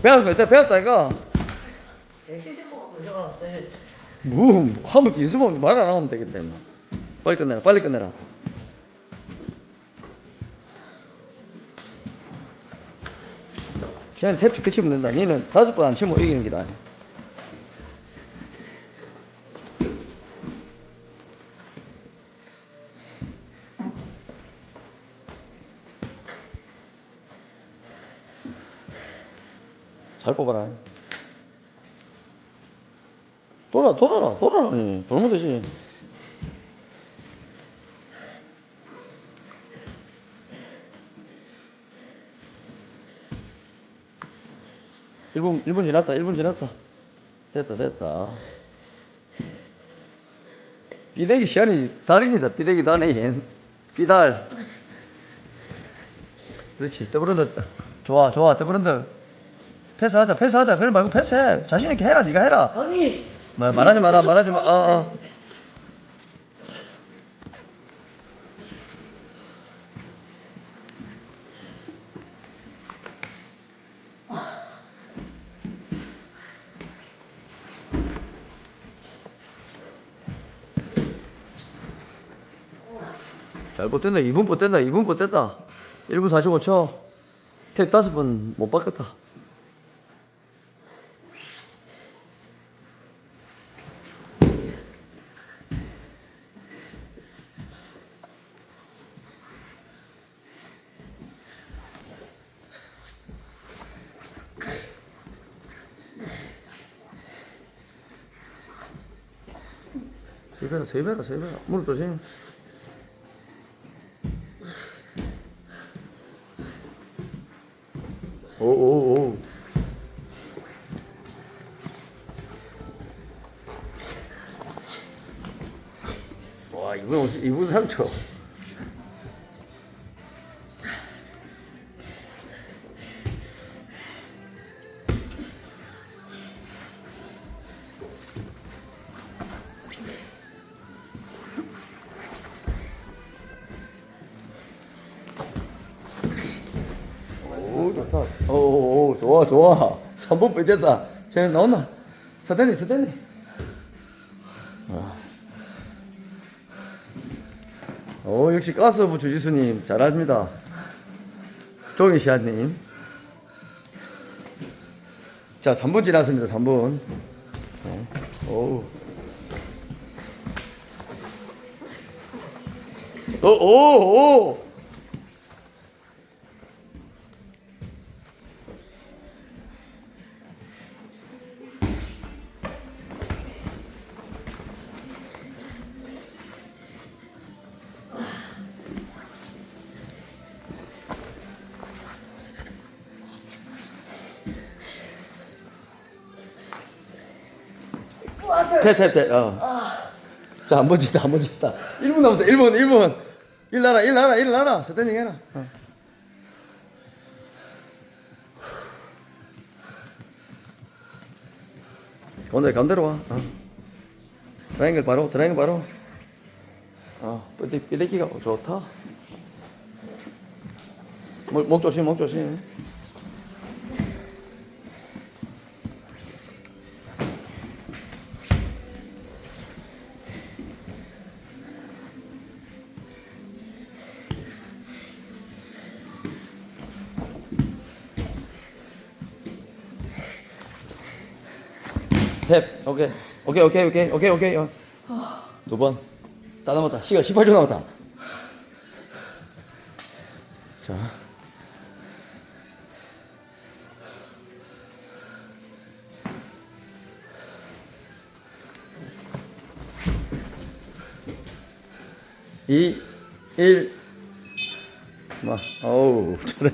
배웠다, 일단 배웠다, 이거. 뭐, 하면 연습하면 말안 하면 되겠네. 뭐. 빨리 끝내라, 빨리 끝내라. 쟤는 탭치 끝이면 된다. 니는 다섯 번 안 치면 이기는 기다. 잘 뽑아라. 돌아, 돌아라, 돌아라니. 돌면 되지. 일분일분 지났다, 일분 지났다. 됐다, 됐다. 비대기 시간이 달입니다. 비대기 달네, 비달. 그렇지, 더블런더. 좋아, 좋아, 더블런더. 패스하자, 패스하자. 그래 말고 패스해. 자신 있게 해라, 네가 해라. 아니 뭐, 말하지 마라, 말하지 마. 어, 어. 잘 못됐다. 2분 못됐다. 2분 못됐다. 1분 45초. 탭 다섯 번 못 바꿨다. 세배라, 세배라, 세배라. 무릎 조심. 오오오. 와 이분 2분 3 초. 오. 오오 좋아 좋아. 3분 빼됐다. 쟤 나온나? 서대니 서대니. 아. 오 역시 가스오브 주지수님 잘합니다. 종이시아님. 자 3분 지났습니다. 3분. 오. 오, 오, 오. 태, 태, 태, 어. 자, 한번 짓다, 한번 짓다. 1분 남았다, 1분, 1분. 일나라, 일나라, 일나라. 스탠딩 해라. 어. 가운데, 가운데로 와. 어. 드라이앵글 바로, 드라이앵글 바로. 어, 삐대, 삐대기가 좋다. 목, 목 조심, 목 조심. 탭 오케이. 오케이 오케이 오케이 오케이 오케이. 어. 두번. 다 남았다. 시간 18초 남았다. 자. 이, 일, 마, 어우, 잘해.